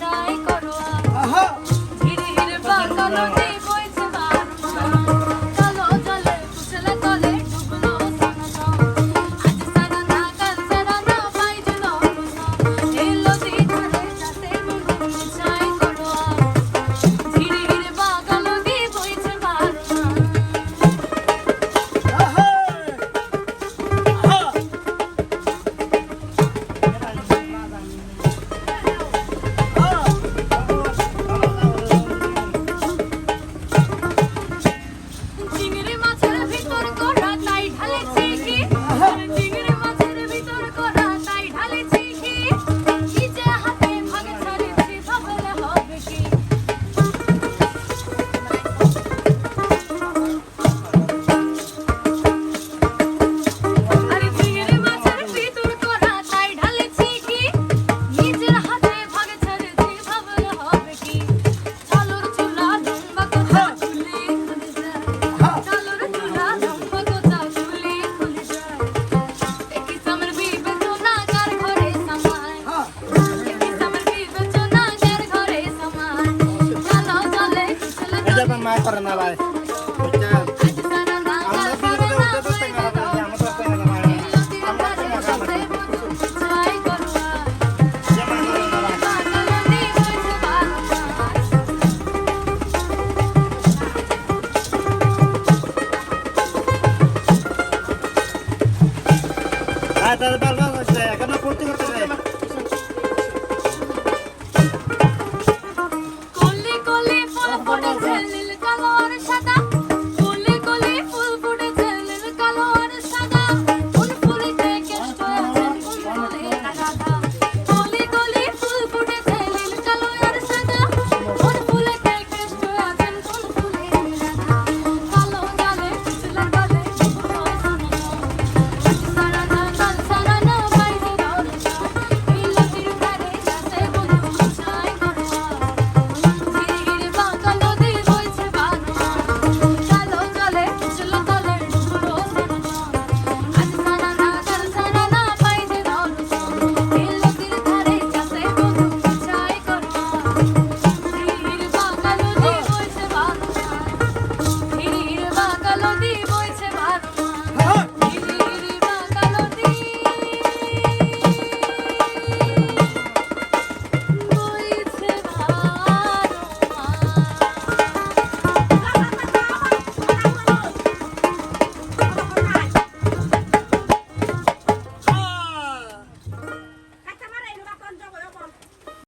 চাই করো ধীরে ধীরে বাঁকানো করে না ভাই Bye, bye, bye, bye.